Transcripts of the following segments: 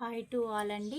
Hi to all అండి.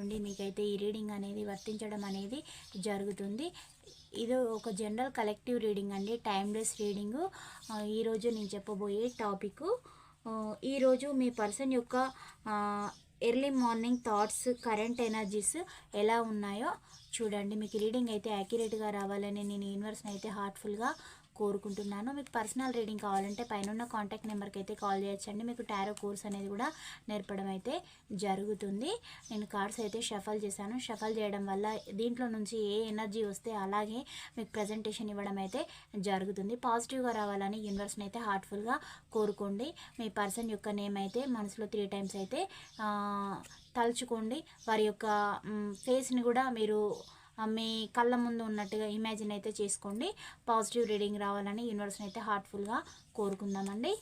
మీకైతే ఈ రీడింగ్ అనేది వర్తించడం అనేది జరుగుతుంది. ఇది ఒక జనరల్ కలెక్టివ్ రీడింగ్ అండి టైమ్లెస్ రీడింగు. ఈరోజు నేను చెప్పబోయే టాపిక్. ఈరోజు మీ పర్సన్ యొక్క early morning thoughts current energies ఎలా ఉన్నాయో చూడండి. మీకు రీడింగ్ అయితే యాక్యురేట్గా రావాలని నేను యూనివర్స్ని అయితే హార్ట్ఫుల్గా కోరుకుంటున్నాను. మీకు పర్సనల్ రీడింగ్ కావాలంటే పైన ఉన్న కాంటాక్ట్ నెంబర్కి అయితే కాల్ చేయొచ్చండి. మీకు టారో కోర్స్ అనేది కూడా నేర్పడం అయితే జరుగుతుంది. నేను కార్డ్స్ అయితే షఫల్ చేశాను. షఫల్ చేయడం వల్ల దీంట్లో నుంచి ఏ ఎనర్జీ వస్తే అలాగే మీకు ప్రజెంటేషన్ ఇవ్వడం అయితే జరుగుతుంది. పాజిటివ్గా రావాలని యూనివర్స్ని అయితే హార్ట్ఫుల్గా కోరుకోండి. మీ పర్సన్ యొక్క నేమ్ అయితే మనసులో త్రీ టైమ్స్ అయితే తలుచుకోండి. వారి యొక్క ఫేస్ని కూడా మీరు మీ కళ్ళ ముందు ఉన్నట్టుగా ఇమాజిన్ అయితే చేసుకోండి. పాజిటివ్ రీడింగ్ రావాలని యూనివర్స్ని అయితే హార్ట్ఫుల్గా కోరుకుందామండి.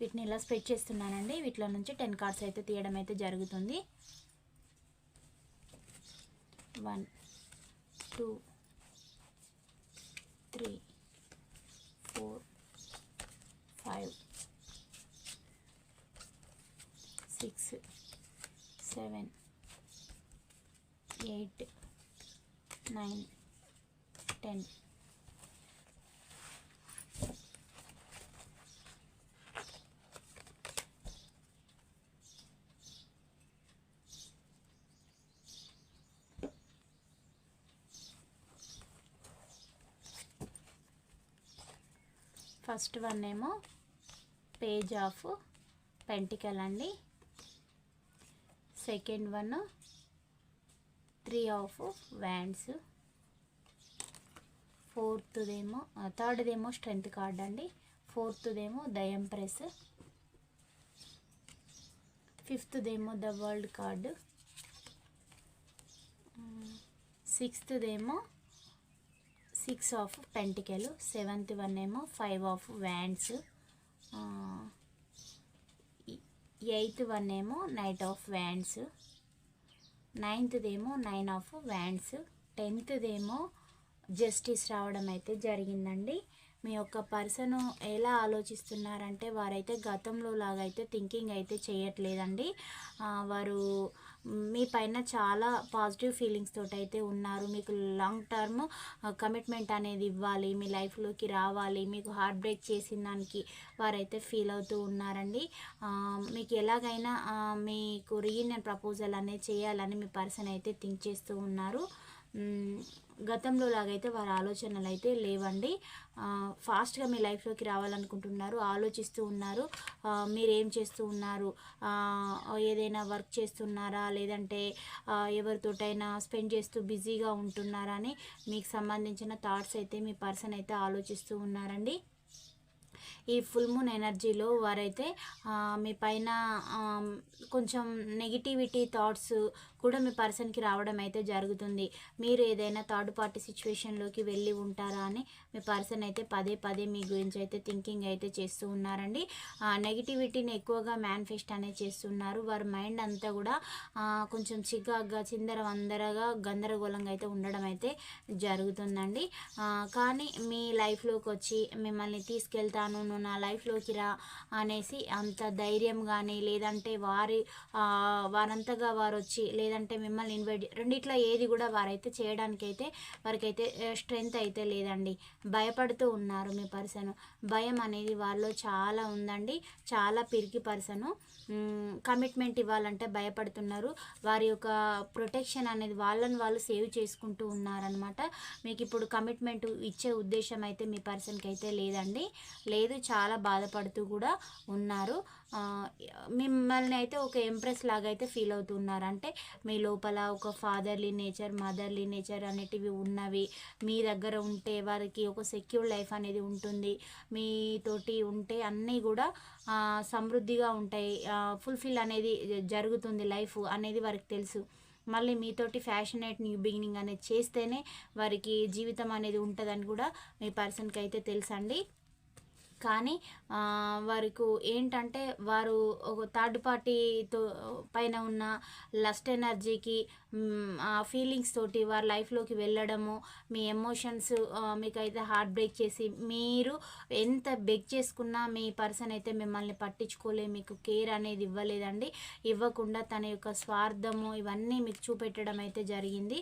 వీటిని ఇలా స్ప్రెడ్ చేస్తున్నానండి. వీటిలో నుంచి టెన్ కార్డ్స్ అయితే తీయడం అయితే జరుగుతుంది. One two three four five six seven eight nine ten. First one ఏమో పేజ్ ఆఫ్ పెంటికల్ అండి. Second one three of wands. ఫోర్త్దేమో థర్డ్దేమో స్ట్రెంత్ కార్డ్ అండి. ఫోర్త్దేమో ద ఎంప్రెస్. ఫిఫ్త్దేమో ద వరల్డ్ కార్డు. సిక్స్త్దేమో సిక్స్ ఆఫ్ పెంటికెలు. సెవెంత్ వన్ ఏమో five of wands. Eighth one ఏమో నైట్ ఆఫ్ వ్యాండ్స్. నైన్త్దేమో నైన్ ఆఫ్ వ్యాండ్స్ టెన్త్దేమో జస్టిస్ రావడం అయితే జరిగిందండి. మీ యొక్క పర్సన్ ఎలా ఆలోచిస్తున్నారంటే వారైతే గతంలో లాగా అయితే థింకింగ్ అయితే చేయట్లేదండి. వారు మీ పైన చాలా పాజిటివ్ ఫీలింగ్స్ తోటి అయితే ఉన్నారు. మీకు లాంగ్ టర్మ్ కమిట్మెంట్ అనేది ఇవ్వాలి. మీ లైఫ్లోకి రావాలి. మీకు హార్ట్ బ్రేక్ చేసిన దానికి వారైతే ఫీల్ అవుతూ ఉన్నారండి. మీకు ఎలాగైనా మీకు రీయూనియన్ ప్రపోజల్ అనేది చేయాలని మీ పర్సన్ అయితే థింక్ చేస్తూ ఉన్నారు. గతంలో లాగైతే వారి ఆలోచనలు అయితే లేవండి ఫాస్ట్గా మీ లైఫ్లోకి రావాలనుకుంటున్నారు ఆలోచిస్తూ ఉన్నారు. మీరేం చేస్తూ ఉన్నారు? ఏదైనా వర్క్ చేస్తున్నారా? లేదంటే ఎవరితోటైనా స్పెండ్ చేస్తూ బిజీగా ఉంటున్నారా అని మీకు సంబంధించిన థాట్స్ అయితే మీ పర్సన్ అయితే ఆలోచిస్తూ ఉన్నారండి. ఈ ఫుల్ మూన్ ఎనర్జీలో వారైతే మీ పైన కొంచెం నెగిటివిటీ థాట్స్ కూడా మీ పర్సన్కి రావడం అయితే జరుగుతుంది. మీరు ఏదైనా థర్డ్ పార్టీ సిచ్యువేషన్లోకి వెళ్ళి ఉంటారా అని మీ పర్సన్ అయితే పదే పదే మీ గురించి అయితే థింకింగ్ అయితే చేస్తూ ఉన్నారండి. నెగిటివిటీని ఎక్కువగా మేనిఫెస్ట్ అనేది చేస్తున్నారు. వారి మైండ్ అంతా కూడా కొంచెం చికాగ్గా చిందర వందరగా గందరగోళంగా అయితే ఉండడం అయితే జరుగుతుందండి. కానీ మీ లైఫ్లోకి వచ్చి మిమ్మల్ని తీసుకెళ్తాను నువ్వు నా లైఫ్లోకి రా అనేసి అంత ధైర్యం కానీ లేదంటే వారి వారంతగా వారు వచ్చి లేదంటే మిమ్మల్ని ఇన్వైట్ రెండిట్లో ఏది కూడా వారైతే చేయడానికైతే వారికైతే స్ట్రెంగ్త్ అయితే లేదండి. భయపడుతూ ఉన్నారు మీ పర్సన్. భయం అనేది వాళ్ళలో చాలా ఉందండి. చాలా పిరికి పర్సను. కమిట్మెంట్ ఇవ్వాలంటే భయపడుతున్నారు. వారి యొక్క ప్రొటెక్షన్ అనేది వాళ్ళని వాళ్ళు సేవ్ చేసుకుంటూ ఉన్నారనమాట మీకు ఇప్పుడు కమిట్మెంట్ ఇచ్చే ఉద్దేశం అయితే మీ పర్సన్కి అయితే లేదండి. లేదు చాలా బాధపడుతూ కూడా ఉన్నారు. మిమ్మల్ని అయితే ఒక ఎంప్రెస్ లాగా అయితే ఫీల్ అవుతున్నారు అంటే మీ లోపల ఒక ఫాదర్లీ నేచర్ మదర్లీ నేచర్ అనేటివి ఉన్నవి. మీ దగ్గర ఉంటే వారికి ఒక సెక్యూర్ లైఫ్ అనేది ఉంటుంది. మీతోటి ఉంటే అన్నీ కూడా సమృద్ధిగా ఉంటాయి. ఫుల్ఫిల్ అనేది జరుగుతుంది లైఫ్ అనేది వారికి తెలుసు. మళ్ళీ మీతోటి ఫ్యాషనేట్ న్యూ బిగినింగ్ అనేది చేస్తేనే వారికి జీవితం అనేది ఉంటుందని కూడా మీ పర్సన్కి అయితే తెలుసండి. కానీ వారికి ఏంటంటే వారు ఒక థర్డ్ పార్టీతో పైన ఉన్న లస్ట్ ఎనర్జీకి ఫీలింగ్స్ తోటి వారి లైఫ్లోకి వెళ్ళడము మీ ఎమోషన్స్ మీకైతే హార్ట్ బ్రేక్ చేసి మీరు ఎంత బెగ్ చేసుకున్నా మీ పర్సన్ అయితే మిమ్మల్ని పట్టించుకోలే మీకు కేర్ అనేది ఇవ్వలేదండి. ఇవ్వకుండా తన యొక్క స్వార్థము ఇవన్నీ మీకు చూపెట్టడం అయితే జరిగింది.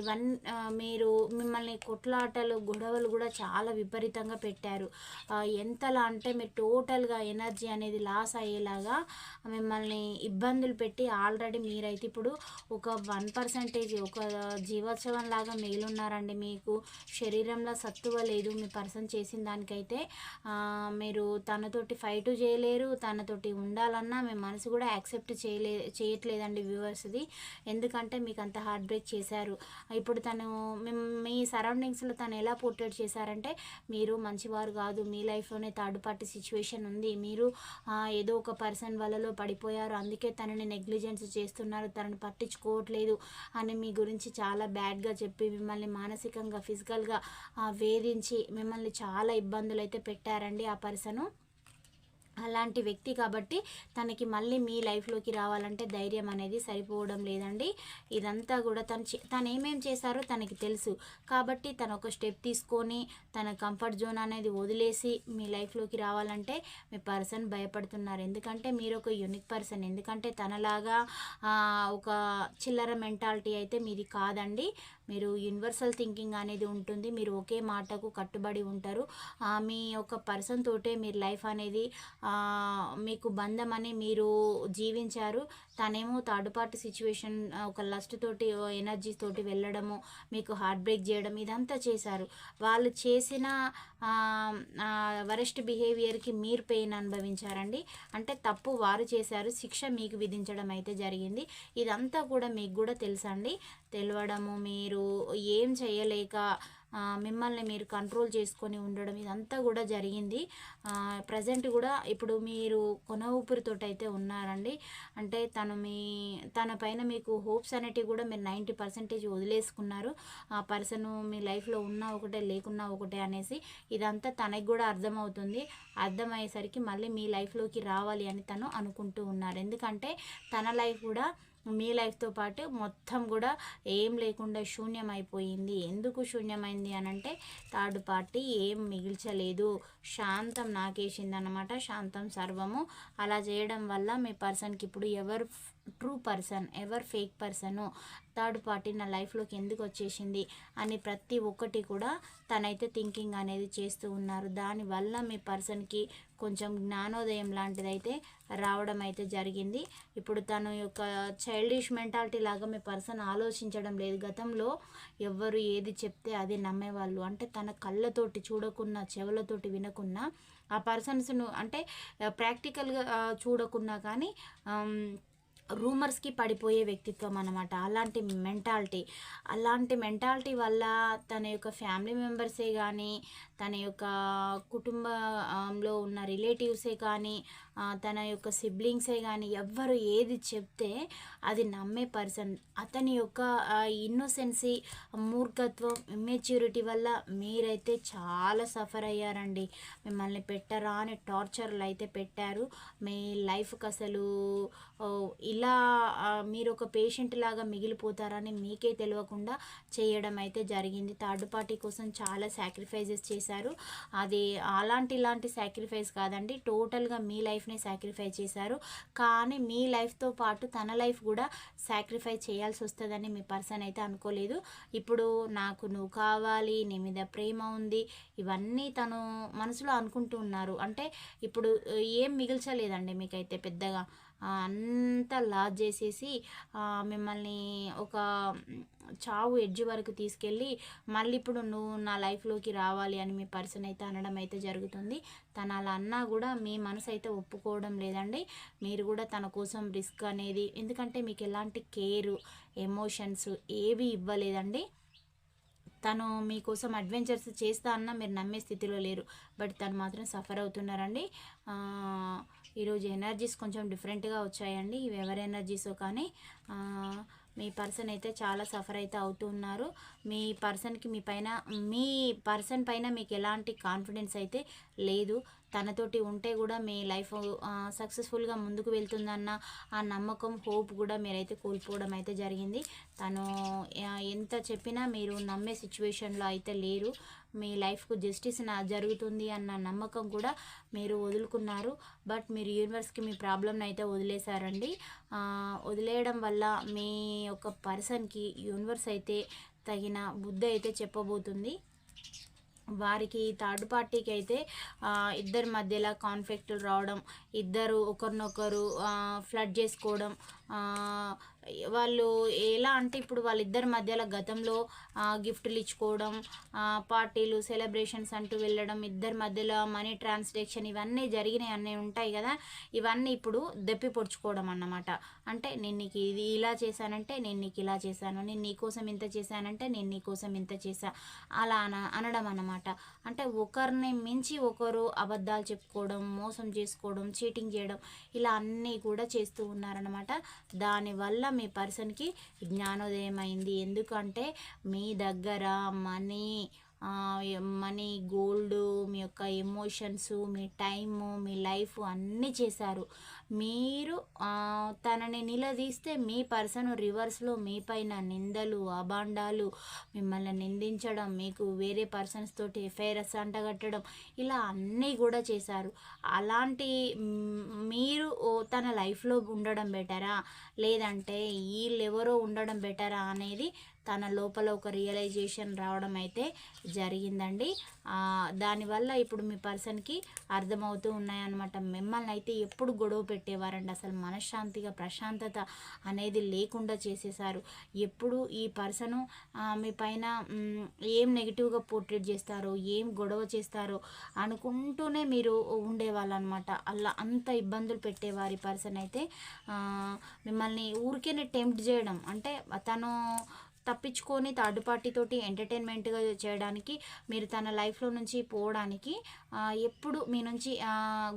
ఇవన్నీ మీరు మిమ్మల్ని కొట్లాటలు గొడవలు కూడా చాలా విపరీతంగా పెట్టారు. ఎంతలా అంటే మీరు టోటల్గా ఎనర్జీ అనేది లాస్ అయ్యేలాగా మిమ్మల్ని ఇబ్బందులు పెట్టి ఆల్రెడీ మీరైతే ఇప్పుడు ఒక వన్ పర్సెంటేజ్ ఒక జీవోత్సవం లాగా మిగిలిన్నారండి మీకు శరీరంలో సత్తువ లేదు. మీ పర్సన్ చేసిన దానికైతే మీరు తనతోటి ఫైట్ చేయలేరు. తనతోటి ఉండాలన్నా మీ మనసు కూడా యాక్సెప్ట్ చేయలే చేయట్లేదండి వ్యూవర్స్ది ఎందుకంటే మీకు అంత హార్ట్ బ్రేక్ చేశారు. ఇప్పుడు తను మీ సరౌండింగ్స్లో తను ఎలా పోర్ట్రేట్ చేశారంటే మీరు మంచివారు కాదు. మీ లైఫ్లోనే థర్డ్ పార్టీ సిచ్యువేషన్ ఉంది. మీరు ఏదో ఒక పర్సన్ వలలో పడిపోయారు. అందుకే తనని నెగ్లిజెన్స్ చేస్తున్నారు. తనని పట్టించుకోవట్లేదు. అని మీ గురించి చాలా బ్యాడ్గా చెప్పి మిమ్మల్ని మానసికంగా ఫిజికల్గా వేధించి మిమ్మల్ని చాలా ఇబ్బందులు అయితే పెట్టారండి ఆ పర్సను. అలాంటి వ్యక్తి కాబట్టి తనకి మళ్ళీ మీ లైఫ్లోకి రావాలంటే ధైర్యం అనేది సరిపోవడం లేదండి. ఇదంతా కూడా తను తను ఏమేం చేశారో తనకి తెలుసు. కాబట్టి తను ఒక స్టెప్ తీసుకొని తన కంఫర్ట్ జోన్ అనేది వదిలేసి మీ లైఫ్లోకి రావాలంటే మీ పర్సన్ భయపడుతున్నారు. ఎందుకంటే మీరు ఒక యూనిక్ పర్సన్ ఎందుకంటే తనలాగా ఒక చిల్లర మెంటాలిటీ అయితే మీది కాదండి. మీరు యూనివర్సల్ థింకింగ్ అనేది ఉంటుంది. మీరు ఒకే మాటకు కట్టుబడి ఉంటారు. మీ యొక్క పర్సన్ తోటే మీరు లైఫ్ అనేది మీకు బంధం అని మీరు జీవించారు. తనేమో థర్డ్ పార్టీ సిచ్యువేషన్ ఒక లస్ట్ తోటి ఎనర్జీ తోటి వెళ్ళడము మీకు హార్ట్ బ్రేక్ చేయడం ఇదంతా చేశారు. వాళ్ళు చేసిన వరెస్ట్ బిహేవియర్కి మీరు పెయిన్ అనుభవించారండి. అంటే తప్పు వారు చేశారు శిక్ష మీకు విధించడం అయితే జరిగింది. ఇదంతా కూడా మీకు కూడా తెలుసండి. తెలవడము మీరు ఏం చేయలేక మిమ్మల్ని మీరు కంట్రోల్ చేసుకొని ఉండడం ఇదంతా కూడా జరిగింది. ప్రజెంట్ కూడా ఇప్పుడు మీరు కొన ఊపిరితో అయితే ఉన్నారండి. అంటే తను మీ తన పైన మీకు హోప్స్ అనేటివి కూడా మీరు నైంటీ పర్సెంటేజ్ వదిలేసుకున్నారు. ఆ పర్సన్ మీ లైఫ్లో ఉన్నా ఒకటే లేకున్నా ఒకటే అనేసి ఇదంతా తనకి కూడా అర్థమవుతుంది. అర్థమయ్యేసరికి మళ్ళీ మీ లైఫ్లోకి రావాలి అని తను అనుకుంటూ ఉన్నారు. ఎందుకంటే తన లైఫ్ కూడా మీ లైఫ్తో పాటు మొత్తం కూడా ఏం లేకుండా శూన్యం అయిపోయింది ఎందుకు శూన్యమైంది అని అంటే థర్డ్ పార్టీ ఏం మిగిల్చలేదు. శాంతం నాకేసింది అనమాట శాంతం సర్వము. అలా చేయడం వల్ల మీ పర్సన్కి ఇప్పుడు ఎవరు ట్రూ పర్సన్ ఎవర్ ఫేక్ పర్సను థర్డ్ పార్టీ నా లైఫ్లోకి ఎందుకు వచ్చేసింది అని ప్రతి ఒక్కటి కూడా తనైతే థింకింగ్ అనేది చేస్తూ ఉన్నారు. దానివల్ల మీ పర్సన్కి కొంచెం జ్ఞానోదయం లాంటిదైతే రావడం అయితే జరిగింది. ఇప్పుడు తన యొక్క చైల్డిష్ మెంటాలిటీ లాగా మీ పర్సన్ ఆలోచించడం లేదు. గతంలో ఎవరు ఏది చెప్తే అది నమ్మేవాళ్ళు. అంటే తన కళ్ళతోటి చూడకున్నా చెవులతోటి వినకున్నా ఆ పర్సన్స్ను అంటే ప్రాక్టికల్గా చూడకున్నా కానీ రూమర్స్కి పడిపోయే వ్యక్తిత్వం అనమాట అలాంటి మెంటాలిటీ. అలాంటి మెంటాలిటీ వల్ల తన యొక్క ఫ్యామిలీ మెంబర్సే కానీ తన యొక్క కుటుంబంలో ఉన్న రిలేటివ్సే కానీ తన యొక్క సిబ్లింగ్సే కానీ ఎవ్వరు ఏది చెప్తే అది నమ్మే పర్సన్. అతని యొక్క ఇన్నోసెన్సీ మూర్ఖత్వం ఇమ్మెచ్యూరిటీ వల్ల మీరైతే చాలా సఫర్ అయ్యారండి. మిమ్మల్ని పెట్టరా అని టార్చర్లు అయితే పెట్టారు. మీ లైఫ్కి అసలు ఇలా మీరు ఒక పేషెంట్ లాగా మిగిలిపోతారని మీకే తెలియకుండా చేయడం అయితే జరిగింది. థర్డ్ పార్టీ కోసం చాలా సాక్రిఫైజెస్ చేసి చేశారు. అది అలాంటి ఇలాంటి సాక్రిఫైస్ కాదండి. టోటల్గా మీ లైఫ్ని సాక్రిఫైస్ చేశారు. కానీ మీ లైఫ్తో పాటు తన లైఫ్ కూడా సాక్రిఫైస్ చేయాల్సి వస్తుందని మీ పర్సన్ అయితే అనుకోలేదు. ఇప్పుడు నాకు నువ్వు కావాలి నీ మీద ప్రేమ ఉంది ఇవన్నీ తను మనసులో అనుకుంటూ ఉన్నారు. అంటే ఇప్పుడు ఏం మిగిల్చలేదండి మీకైతే పెద్దగా. అంతా లాజ్ చేసేసి మిమ్మల్ని ఒక చావు ఎడ్జ్ వరకు తీసుకెళ్ళి మళ్ళీ ఇప్పుడు నువ్వు నా లైఫ్లోకి రావాలి అని మీ పర్సన్ అయితే అనడం అయితే జరుగుతుంది. తను అలా అన్నా కూడా మీ మనసు అయితే ఒప్పుకోవడం లేదండి. మీరు కూడా తన కోసం రిస్క్ అనేది ఎందుకంటే మీకు ఎలాంటి కేరు ఎమోషన్స్ ఏవి ఇవ్వలేదండి. తను మీకోసం అడ్వెంచర్స్ చేస్తా అన్నా మీరు నమ్మే స్థితిలో లేరు. బట్ తను మాత్రం సఫర్ అవుతున్నారండి. ఈరోజు ఎనర్జీస్ కొంచెం డిఫరెంట్గా వచ్చాయండి. ఇవి ఎవరి ఎనర్జీసో కానీ మీ పర్సన్ అయితే చాలా సఫర్ అయితే అవుతున్నారు మీ పర్సన్కి మీ పైన మీ పర్సన్ పైన మీకు ఎలాంటి కాన్ఫిడెన్స్ అయితే లేదు. తనతోటి ఉంటే కూడా మీ లైఫ్ సక్సెస్ఫుల్గా ముందుకు వెళ్తుందన్న ఆ నమ్మకం హోప్ కూడా మీరైతే కోల్పోవడం అయితే జరిగింది. తను ఎంత చెప్పినా మీరు నమ్మే సిచ్యువేషన్లో అయితే లేరు. మీ లైఫ్కు జస్టిస్ నా జరుగుతుంది అన్న నమ్మకం కూడా మీరు వదులుకున్నారు. బట్ మీరు యూనివర్స్కి మీ ప్రాబ్లమ్ని అయితే వదిలేశారండి. వదిలేయడం వల్ల మీ యొక్క పర్సన్కి యూనివర్స్ అయితే తగిన బుద్ధి అయితే చెప్పబోతుంది. వారికి థర్డ్ పార్టీకి అయితే ఇద్దరి మధ్యలో కాన్ఫ్లిక్ట్లు రావడం ఇద్దరు ఒకరినొకరు ఫ్లడ్ చేసుకోవడం వాళ్ళు ఎలా అంటే ఇప్పుడు వాళ్ళిద్దరి మధ్యలో గతంలో గిఫ్ట్లు ఇచ్చుకోవడం పార్టీలు సెలబ్రేషన్స్ అంటూ వెళ్ళడం ఇద్దరి మధ్యలో మనీ ట్రాన్సాక్షన్ ఇవన్నీ జరిగినాయి అన్నీ ఉంటాయి కదా. ఇవన్నీ ఇప్పుడు దెప్పి పొడుచుకోవడం అన్నమాట. అంటే నేను నీకు ఇది ఇలా చేశానంటే నేను నీకు ఇలా చేశాను. నేను నీకోసం ఇంత చేశానంటే నేను నీకోసం ఇంత చేశా. అలా అన అనడం అన్నమాట. అంటే ఒకరిని మించి ఒకరు అబద్ధాలు చెప్పుకోవడం మోసం చేసుకోవడం చీటింగ్ చేయడం ఇలా అన్నీ కూడా చేస్తూ ఉన్నారనమాట దానివల్ల మీ పర్సన్కి జ్ఞానోదయం అయింది ఎందుకంటే మీ దగ్గర మనీ మనీ గోల్డ్ మీ యొక్క ఎమోషన్స్ మీ టైము మీ లైఫ్ అన్నీ చేశారు. మీరు తనని నిలదీస్తే మీ పర్సన్ రివర్స్లో మీ పైన నిందలు అబాండాలు మిమ్మల్ని నిందించడం మీకు వేరే పర్సన్స్ తోటి ఎఫ్ఐఆర్ఎస్ అంటగట్టడం ఇలా అన్నీ కూడా చేశారు. అలాంటి మీరు తన లైఫ్లో ఉండడం బెటరా? లేదంటే వీళ్ళెవరో ఉండడం బెటరా అనేది తన లోపల ఒక రియలైజేషన్ రావడం అయితే జరిగిందండి దానివల్ల ఇప్పుడు మీ పర్సన్కి అర్థమవుతూ ఉన్నాయన్నమాట. మిమ్మల్ని అయితే ఎప్పుడు గొడవ పెట్టేవారండి? అసలు మనశ్శాంతిగా ప్రశాంతత అనేది లేకుండా చేసేసారు ఎప్పుడు ఈ పర్సను మీ పైన ఏం నెగిటివ్గా పోర్ట్రేట్ చేస్తారో ఏం గొడవ చేస్తారో అనుకుంటూనే మీరు ఉండేవాళ్ళు అనమాట అలా అంత ఇబ్బందులు పెట్టేవారు ఈ పర్సన్ అయితే. మిమ్మల్ని ఊరికేనే టెంప్ట్ చేయడం అంటే తను తప్పించుకొని థర్డ్ పార్టీతోటి ఎంటర్టైన్మెంట్గా చేయడానికి మీరు తన లైఫ్లో నుంచి పోవడానికి ఎప్పుడు మీ నుంచి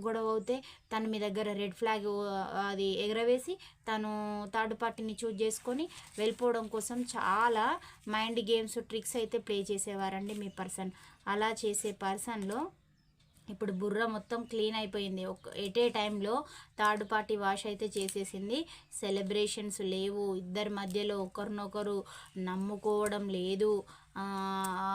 గొడవ అవుతే తను మీ దగ్గర రెడ్ ఫ్లాగ్ అది ఎగరవేసి తను థర్డ్ పార్టీని చూజ్ చేసుకొని వెళ్ళిపోవడం కోసం చాలా మైండ్ గేమ్స్ ట్రిక్స్ అయితే ప్లే చేసేవారండి మీ పర్సన్. అలా చేసే పర్సన్లో ఇప్పుడు బుర్ర మొత్తం క్లీన్ అయిపోయింది. ఒక ఎట్ ఏ టైంలో థర్డ్ పార్టీ వాష్ అయితే చేసేసింది. సెలబ్రేషన్స్ లేవు. ఇద్దరి మధ్యలో ఒకరినొకరు నమ్ముకోవడం లేదు.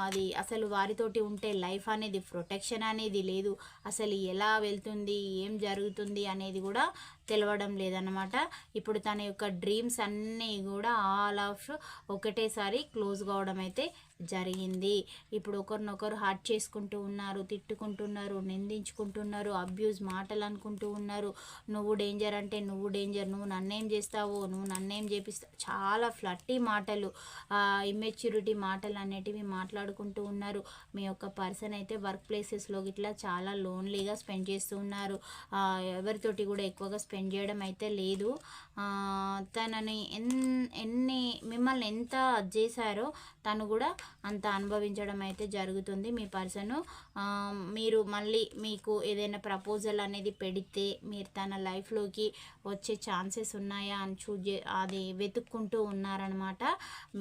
అది అసలు వారితోటి ఉంటే లైఫ్ అనేది ప్రొటెక్షన్ అనేది లేదు. అసలు ఎలా వెళ్తుంది ఏం జరుగుతుంది అనేది కూడా తెలవడం లేదనమాట ఇప్పుడు తన యొక్క డ్రీమ్స్ అన్నీ కూడా ఆల్ ఆఫ్ ఒకటేసారి క్లోజ్ కావడం అయితే జరిగింది. ఇప్పుడు ఒకరినొకరు హర్ట్ చేసుకుంటూ ఉన్నారు తిట్టుకుంటున్నారు నిందించుకుంటున్నారు అబ్యూజ్ మాటలు అనుకుంటూ ఉన్నారు. నువ్వు డేంజర్ అంటే నువ్వు డేంజర్ నువ్వు నన్నేం చేస్తావో నువ్వు నన్నేం చేపిస్తావు చాలా ఫ్లట్టి మాటలు ఇమ్మెచ్యూరిటీ మాటలు అనేటివి మాట్లాడుకుంటూ ఉన్నారు. మీ యొక్క పర్సన్ అయితే వర్క్ ప్లేసెస్లో ఇట్లా చాలా లోన్లీగా స్పెండ్ చేస్తూ ఉన్నారు. ఎవరితోటి కూడా ఎక్కువగా స్పెండ్ చేయడం అయితే లేదు. తనని ఎన్ ఎన్ని మిమ్మల్ని ఎంత చేశారో తను కూడా అంత అనుభవించడం అయితే జరుగుతుంది మీ పర్సను. మీరు మళ్ళీ మీకు ఏదైనా ప్రపోజల్ అనేది పెడితే మీరు తన లైఫ్లోకి వచ్చే ఛాన్సెస్ ఉన్నాయా అని చూజే అది వెతుక్కుంటూ ఉన్నారనమాట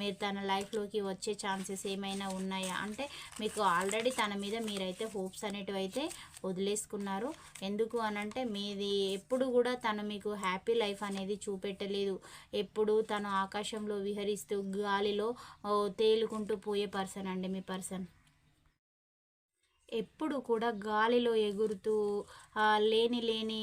మీరు తన లైఫ్లోకి వచ్చే ఛాన్సెస్ ఏమైనా ఉన్నాయా? అంటే మీకు ఆల్రెడీ తన మీద మీరైతే హోప్స్ అనేటివి అయితే వదిలేసుకున్నారు. ఎందుకు అనంటే మీది ఎప్పుడు కూడా తను మీకు హ్యాపీ లైఫ్ అనేది చూపెట్టలేదు. ఎప్పుడు తను ఆకాశంలో విహరిస్తూ గాలిలో తేలుకుంటూ పోయే పర్సన్ అండి మీ పర్సన్. ఎప్పుడు కూడా గాలిలో ఎగురుతూ లేని లేని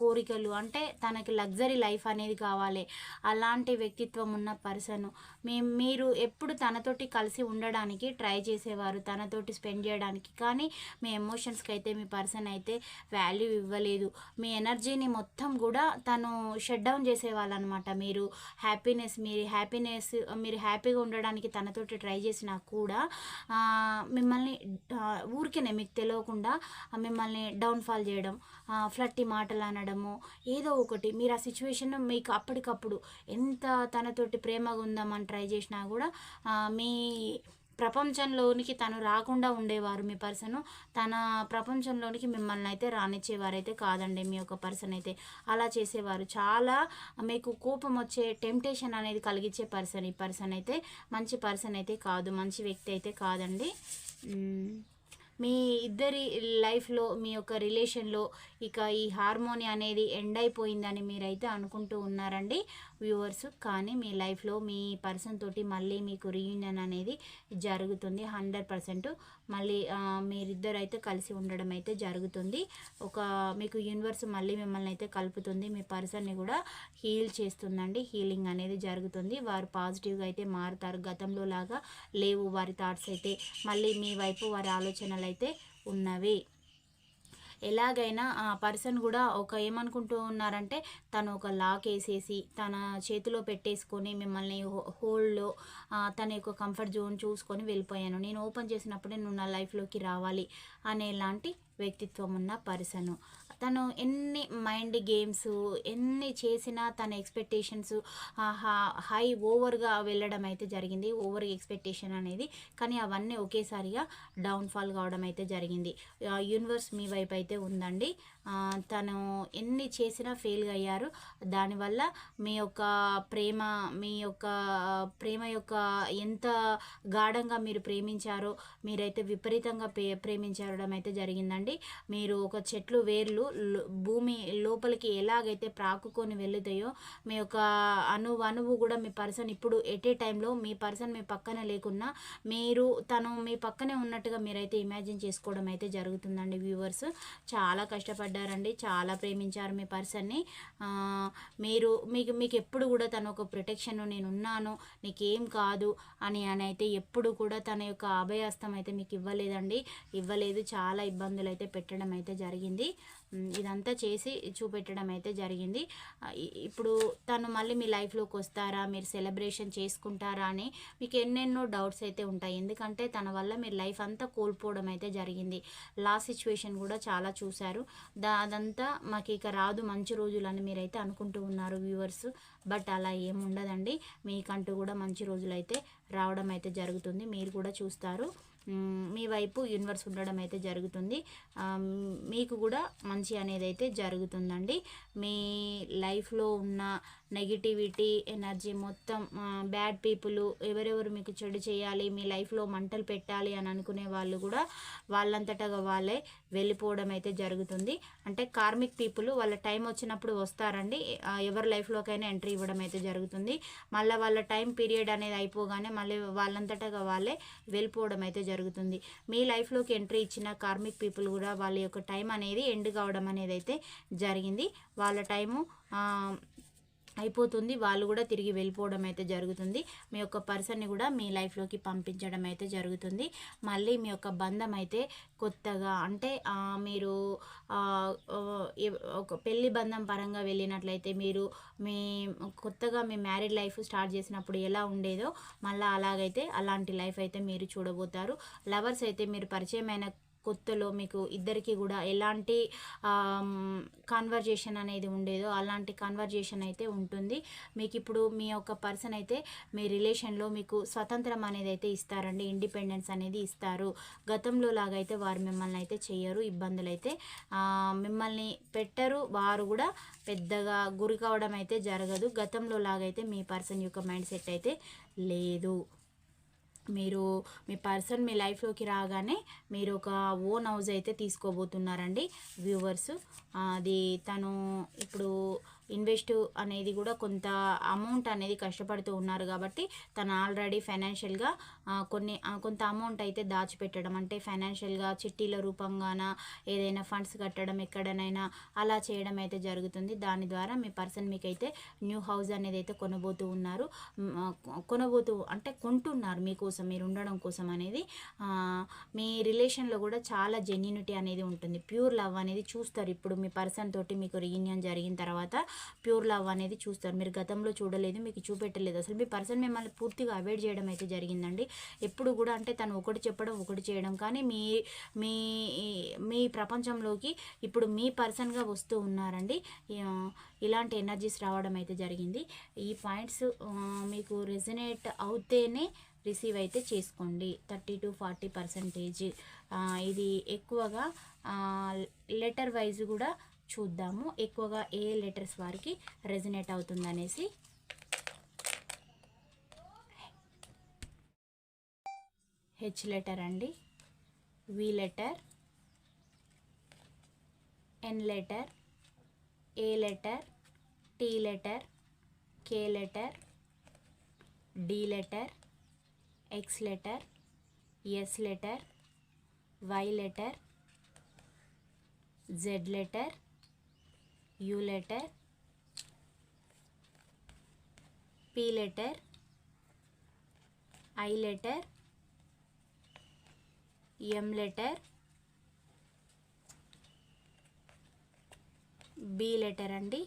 కోరికలు అంటే తనకి లగ్జరీ లైఫ్ అనేది కావాలి. అలాంటి వ్యక్తిత్వం ఉన్న పర్సన్ మీ మీరు ఎప్పుడు తనతోటి కలిసి ఉండడానికి ట్రై చేసేవారు తనతోటి స్పెండ్ చేయడానికి. కానీ మీ ఎమోషన్స్కి అయితే మీ పర్సన్ అయితే వాల్యూ ఇవ్వలేదు. మీ ఎనర్జీని మొత్తం కూడా తను షట్ డౌన్ చేసేవాళ్ళనమాట. మీరు హ్యాపీనెస్ మీరు హ్యాపీనెస్ మీరు హ్యాపీగా ఉండడానికి తనతోటి ట్రై చేసినా కూడా మిమ్మల్ని ఊరికేనే మీకు తెలియకుండా మిమ్మల్ని డౌన్ఫాల్ చేయడం ఫ్లట్టి మాటలు అనడము ఏదో ఒకటి. మీరు ఆ సిచ్యువేషన్ మీకు అప్పటికప్పుడు ఎంత తనతోటి ప్రేమగా ఉందామని ట్రై చేసినా కూడా మీ ప్రపంచంలోనికి తను రాకుండా ఉండేవారు మీ పర్సన్ తన ప్రపంచంలోనికి మిమ్మల్ని అయితే రానిచ్చేవారైతే కాదండి మీ యొక్క పర్సన్ అయితే. అలా చేసేవారు. చాలా మీకు కోపం వచ్చే టెంప్టేషన్ అనేది కలిగించే పర్సన్ ఈ పర్సన్ అయితే మంచి పర్సన్ అయితే కాదు మంచి వ్యక్తి అయితే కాదండి. మీ ఇద్దరి లైఫ్లో మీ యొక్క రిలేషన్లో ఇక ఈ హార్మోని అనేది ఎండ్ అయిపోయిందని మీరైతే అనుకుంటూ ఉన్నారండి. వ్యూవర్స్ కానీ మీ లైఫ్లో మీ పర్సన్ తోటి మళ్ళీ మీకు రీయూనియన్ అనేది జరుగుతుంది హండ్రెడ్ పర్సెంట్. మళ్ళీ మీరిద్దరు అయితే కలిసి ఉండడం అయితే జరుగుతుంది. ఒక మీకు యూనివర్స్ మళ్ళీ మిమ్మల్ని అయితే కలుపుతుంది. మీ పర్సన్ని కూడా హీల్ చేస్తుందండి. హీలింగ్ అనేది జరుగుతుంది. వారు పాజిటివ్గా అయితే మారుతారు. గతంలో లాగా లేవు వారి థాట్స్ అయితే. మళ్ళీ మీ వైపు వారి ఆలోచనలు అయితే ఉన్నవి. ఎలాగైనా ఆ పర్సన్ కూడా ఒక ఏమనుకుంటూ ఉన్నారంటే తను ఒక లాక్ వేసేసి తన చేతిలో పెట్టేసుకొని మిమ్మల్ని హోల్డ్లో తన యొక్క కంఫర్ట్ జోన్ చూసుకొని వెళ్ళిపోయాను. నేను ఓపెన్ చేసినప్పుడే నువ్వు నా లైఫ్లోకి రావాలి అనేలాంటి వ్యక్తిత్వం ఉన్న పర్సన్. తను ఎన్ని మైండ్ గేమ్స్ ఎన్ని చేసినా తన ఎక్స్పెక్టేషన్స్ హై ఓవర్గా వెళ్ళడం అయితే జరిగింది. ఓవర్ ఎక్స్పెక్టేషన్ అనేది. కానీ అవన్నీ ఒకేసారిగా డౌన్ఫాల్ కావడం అయితే జరిగింది. యూనివర్స్ మీ వైపు అయితే ఉందండి. తను ఎన్ని చేసినా ఫెయిల్ అయ్యారు. దానివల్ల మీ యొక్క ప్రేమ మీ యొక్క ప్రేమ యొక్క ఎంత గాఢంగా మీరు ప్రేమించారో మీరైతే విపరీతంగా ప్రే ప్రేమించడం అయితే జరిగిందండి. మీరు ఒక చెట్లు వేర్లు భూమి లోపలికి ఎలాగైతే ప్రాకుకొని వెళ్తాయో మీ యొక్క అణు అణువు కూడా మీ పర్సన్ ఇప్పుడు ఎట్ ఏ టైంలో మీ పర్సన్ మీ పక్కన లేకున్నా మీరు తను మీ పక్కనే ఉన్నట్టుగా మీరైతే ఇమాజిన్ చేసుకోవడం అయితే జరుగుతుందండి వ్యూవర్స్. చాలా కష్టపడ్డారండి చాలా ప్రేమించారు మీ పర్సన్ని. మీరు మీకు మీకు ఎప్పుడు కూడా తన ఒక ప్రొటెక్షన్ నేను ఉన్నాను నీకేం కాదు అని అని అయితే ఎప్పుడు కూడా తన యొక్క అభయాస్తం అయితే మీకు ఇవ్వలేదండి. ఇవ్వలేదు చాలా ఇబ్బందులు అయితే పెట్టడం అయితే జరిగింది. ఇదంతా చేసి చూపెట్టడం అయితే జరిగింది ఇప్పుడు తను మళ్ళీ మీ లైఫ్లోకి వస్తారా? మీరు సెలబ్రేషన్ చేసుకుంటారా అని మీకు ఎన్నెన్నో డౌట్స్ అయితే ఉంటాయి. ఎందుకంటే తన వల్ల మీరు లైఫ్ అంతా కోల్పోవడం అయితే జరిగింది. లాస్ట్ సిచ్యువేషన్ కూడా చాలా చూశారు. దా అదంతా మాకు ఇక రాదు మంచి రోజులు అని మీరైతే అనుకుంటూ ఉన్నారు వ్యూవర్స్. బట్ అలా ఏముండదండి మీకంటూ కూడా మంచి రోజులు అయితే రావడం అయితే జరుగుతుంది. మీరు కూడా చూస్తారు. మీ వైపు యూనివర్స్ ఉండడం అయితే జరుగుతుంది. మీకు కూడా మంచి అనేది అయితే జరుగుతుందండి. మీ లైఫ్లో ఉన్న నెగిటివిటీ ఎనర్జీ మొత్తం బ్యాడ్ పీపుల్ ఎవరెవరు మీకు చెడు చేయాలి మీ లైఫ్లో మంటలు పెట్టాలి అని అనుకునే వాళ్ళు కూడా వాళ్ళంతటగా వాళ్ళే వెళ్ళిపోవడం అయితే జరుగుతుంది. అంటే కార్మిక్ పీపుల్ వాళ్ళ టైం వచ్చినప్పుడు వస్తారండి. ఎవరి లైఫ్లోకైనా ఎంట్రీ ఇవ్వడం అయితే జరుగుతుంది. మళ్ళీ వాళ్ళ టైం పీరియడ్ అనేది అయిపోగానే మళ్ళీ వాళ్ళంతటగా వాళ్ళే వెళ్ళిపోవడం అయితే జరుగుతుంది. మీ లైఫ్లోకి ఎంట్రీ ఇచ్చిన కార్మిక్ పీపుల్ కూడా వాళ్ళ యొక్క టైం అనేది ఎండ్ కావడం అనేది అయితే జరిగింది. వాళ్ళ టైము అయిపోతుంది. వాళ్ళు కూడా తిరిగి వెళ్ళిపోవడం అయితే జరుగుతుంది. మీ యొక్క పర్సన్ని కూడా మీ లైఫ్లోకి పంపించడం అయితే జరుగుతుంది. మళ్ళీ మీ యొక్క బంధం అయితే కొత్తగా అంటే మీరు ఒక పెళ్ళి బంధం పరంగా వెళ్ళినట్లయితే మీరు మీ కొత్తగా మీ మ్యారీడ్ లైఫ్ స్టార్ట్ చేసినప్పుడు ఎలా ఉండేదో మళ్ళీ అలాగైతే అలాంటి లైఫ్ అయితే మీరు చూడబోతారు. లవర్స్ అయితే మీరు పరిచయమైన కొత్తలో మీకు ఇద్దరికి కూడా ఎలాంటి కాన్వర్జేషన్ అనేది ఉండేదో అలాంటి కాన్వర్జేషన్ అయితే ఉంటుంది. మీకు ఇప్పుడు మీ యొక్క పర్సన్ అయితే మీ రిలేషన్లో మీకు స్వతంత్రం అనేది అయితే ఇస్తారండి ఇండిపెండెన్స్ అనేది ఇస్తారు. గతంలో లాగైతే వారు మిమ్మల్ని అయితే చేయరు ఇబ్బందులు అయితే మిమ్మల్ని పెట్టరు. వారు కూడా పెద్దగా గురి కావడం అయితే జరగదు. గతంలో లాగైతే మీ పర్సన్ యొక్క మైండ్ సెట్ అయితే లేదు. మీరు మీ పర్సన్ మీ లైఫ్లోకి రాగానే మీరు ఒక ఓన్ హౌస్ అయితే తీసుకోబోతున్నారండి వ్యూవర్స్. అది తను ఇప్పుడు ఇన్వెస్ట్ అనేది కూడా కొంత అమౌంట్ అనేది కష్టపడుతూ ఉన్నారు కాబట్టి తను ఆల్రెడీ ఫైనాన్షియల్గా కొన్ని కొంత అమౌంట్ అయితే దాచిపెట్టడం. అంటే ఫైనాన్షియల్గా చిట్టీల రూపంగాన ఏదైనా ఫండ్స్ కట్టడం ఎక్కడనైనా అలా చేయడం అయితే జరుగుతుంది. దాని ద్వారా మీ పర్సన్ మీకైతే న్యూ హౌస్ అనేది అయితే కొనబోతూ ఉన్నారు. కొనబోతూ అంటే కొంటున్నారు మీకోసం మీరు ఉండడం కోసం అనేది. మీ రిలేషన్లో కూడా చాలా జెన్యునిటీ అనేది ఉంటుంది. ప్యూర్ లవ్ అనేది చూస్తారు. ఇప్పుడు మీ పర్సన్ తోటి మీకు రీయూనియన్ జరిగిన తర్వాత ప్యూర్ లవ్ అనేది చూస్తారు. మీరు గతంలో చూడలేదు మీకు చూపెట్టలేదు. అసలు మీ పర్సన్ మిమ్మల్ని పూర్తిగా అవాయిడ్ చేయడం అయితే జరిగిందండి. ఎప్పుడు కూడా అంటే తను ఒకటి చెప్పడం ఒకటి చేయడం. కానీ మీ మీ మీ ప్రపంచంలోకి ఇప్పుడు మీ పర్సన్గా వస్తూ ఉన్నారండి. ఇలాంటి ఎనర్జీస్ రావడం అయితే జరిగింది. ఈ పాయింట్స్ మీకు రెజనేట్ అవుతేనే రిసీవ్ అయితే చేసుకోండి. Thirty to forty percentage. ఇది ఎక్కువగా లెటర్ వైజ్ కూడా చూద్దాము. ఎక్కువగా ఏ లెటర్స్ వారికి రెజినేట్ అవుతుందనేసి. హెచ్ లెటర్ అండి. V letter. N letter. A letter. T letter. K letter. D letter. X letter. S letter. Y letter. Z letter. U letter P letter I letter M letter B letter అండి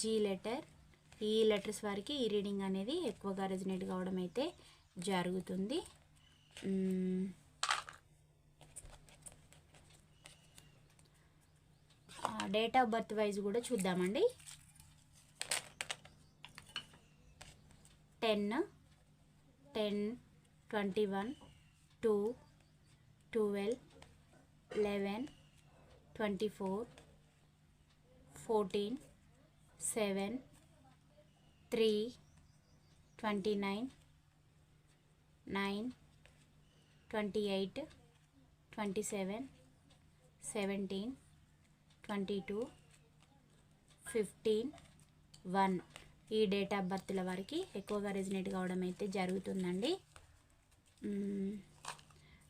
G letter. ఈ letters వారికి ఈ reading అనేది ఎక్కువగా resonate కావడం అయితే జరుగుతుంది. Date of birth wise కూడా చూద్దామండి. Ten ten twenty one two twelve eleven twenty four fourteen seven three twenty nine nine twenty eight twenty seven seventeen twenty two fifteen one. ఈ డేట్ ఆఫ్ బర్త్ల వారికి ఎక్కువగా resonate కావడం అయితే జరుగుతుందండి.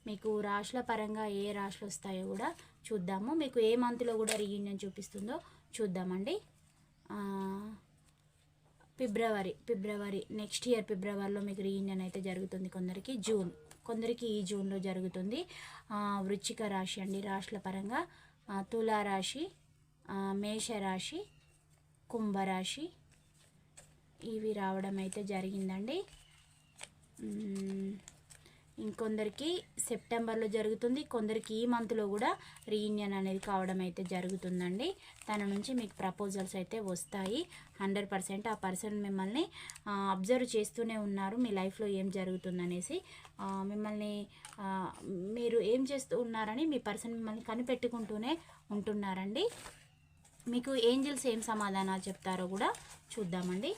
మీకు రాశుల పరంగా ఏ రాశులు వస్తాయో కూడా చూద్దాము. మీకు ఏ మంత్లో కూడా రీయూనియన్ చూపిస్తుందో చూద్దామండి. ఫిబ్రవరి ఫిబ్రవరి నెక్స్ట్ ఇయర్ ఫిబ్రవరిలో మీకు రీయూనియన్ అయితే జరుగుతుంది కొందరికి. జూన్ కొందరికి ఈ జూన్లో జరుగుతుంది. వృచ్చిక రాశి అండి. రాశుల పరంగా తులారాశి మేషరాశి కుంభరాశి. ఇవి రావడం అయితే జరిగిందండి ఇంకొందరికి సెప్టెంబర్లో జరుగుతుంది. కొందరికి ఈ మంత్లో కూడా రీయూనియన్ అనేది కావడం అయితే జరుగుతుందండి. తన నుంచి మీకు ప్రపోజల్స్ అయితే వస్తాయి. హండ్రెడ్ పర్సెంట్ ఆ పర్సన్ మిమ్మల్ని అబ్జర్వ్ చేస్తూనే ఉన్నారు. మీ లైఫ్లో ఏం జరుగుతుందనేసి మిమ్మల్ని మీరు ఏం చేస్తూ ఉన్నారని మీ పర్సన్ మిమ్మల్ని కనిపెట్టుకుంటూనే ఉంటున్నారండి. మీకు ఏంజిల్స్ ఏం సమాధానాలు చెప్తారో కూడా చూద్దామండి.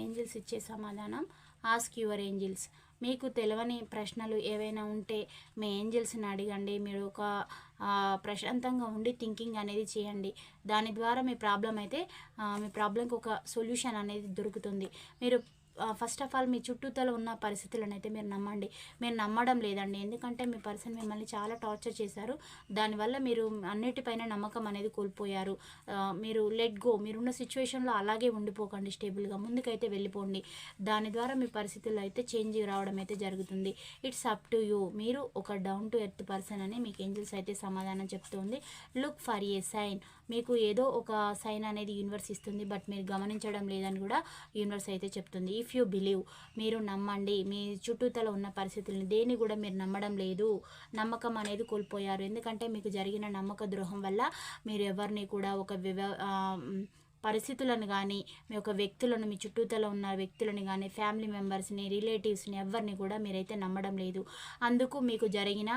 ఏంజిల్స్ ఇచ్చే సమాధానం? ఆస్క్ యువర్ ఏంజిల్స్ మీకు తెలియని ప్రశ్నలు ఏవైనా ఉంటే మీ ఏంజిల్స్ని అడగండి. మీరు ఒక ప్రశాంతంగా ఉండి థింకింగ్ అనేది చేయండి. దాని ద్వారా మీ ప్రాబ్లం అయితే మీ ప్రాబ్లంకి ఒక సొల్యూషన్ అనేది దొరుకుతుంది. మీరు ఫస్ట్ ఆఫ్ ఆల్ మీ చుట్టూతల ఉన్న పరిస్థితులను అయితే మీరు నమ్మండి. మీరు నమ్మడం లేదండి. ఎందుకంటే మీ పర్సన్ మిమ్మల్ని చాలా టార్చర్ చేశారు. దానివల్ల మీరు అన్నిటిపైన నమ్మకం అనేది కోల్పోయారు. మీరు లెట్ గో మీరున్న సిచ్యువేషన్లో అలాగే ఉండిపోకండి స్టేబుల్గా ముందుకైతే వెళ్ళిపోండి. దాని ద్వారా మీ పరిస్థితుల్లో అయితే చేంజ్ రావడం అయితే జరుగుతుంది. ఇట్స్ అప్ టు యూ మీరు ఒక డౌన్ టు ఎర్త్ పర్సన్ అని మీకు ఏంజిల్స్ అయితే సమాధానం చెప్తుంది. లుక్ ఫర్ ఏ సైన్ మీకు ఏదో ఒక సైన్ అనేది యూనివర్స్ ఇస్తుంది బట్ మీరు గమనించడం లేదని కూడా యూనివర్స్ అయితే చెప్తుంది. ఇఫ్ యూ బిలీవ్ మీరు నమ్మండి. మీ చుట్టూతల ఉన్న పరిస్థితులను దేన్ని కూడా మీరు నమ్మడం లేదు. నమ్మకం అనేది కోల్పోయారు. ఎందుకంటే మీకు జరిగిన నమ్మక ద్రోహం వల్ల మీరు ఎవరిని కూడా ఒక వివ పరిస్థితులను కానీ మీ యొక్క వ్యక్తులను మీ చుట్టూతలో ఉన్న వ్యక్తులను కానీ ఫ్యామిలీ మెంబర్స్ని రిలేటివ్స్ని ఎవరిని కూడా మీరైతే నమ్మడం లేదు. అందుకు మీకు జరిగిన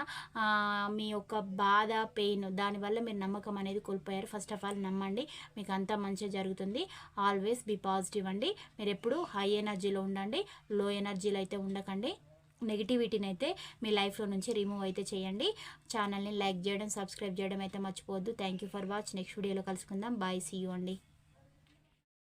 మీ యొక్క బాధ పెయిన్ దానివల్ల మీరు నమ్మకం అనేది కోల్పోయారు. ఫస్ట్ ఆఫ్ ఆల్ నమ్మండి. మీకు అంతా మంచిగా జరుగుతుంది. ఆల్వేస్ బీ పాజిటివ్ అండి. మీరు ఎప్పుడు హై ఎనర్జీలో ఉండండి. లో ఎనర్జీలో అయితే ఉండకండి. నెగిటివిటీని అయితే మీ లైఫ్లో నుంచి రిమూవ్ అయితే చేయండి. ఛానల్ని లైక్ చేయడం సబ్స్క్రైబ్ చేయడం అయితే మర్చిపోవద్దు. Thank you for watch next వీడియోలో కలుసుకుందాం. బాయ్ సీ యూ అండి.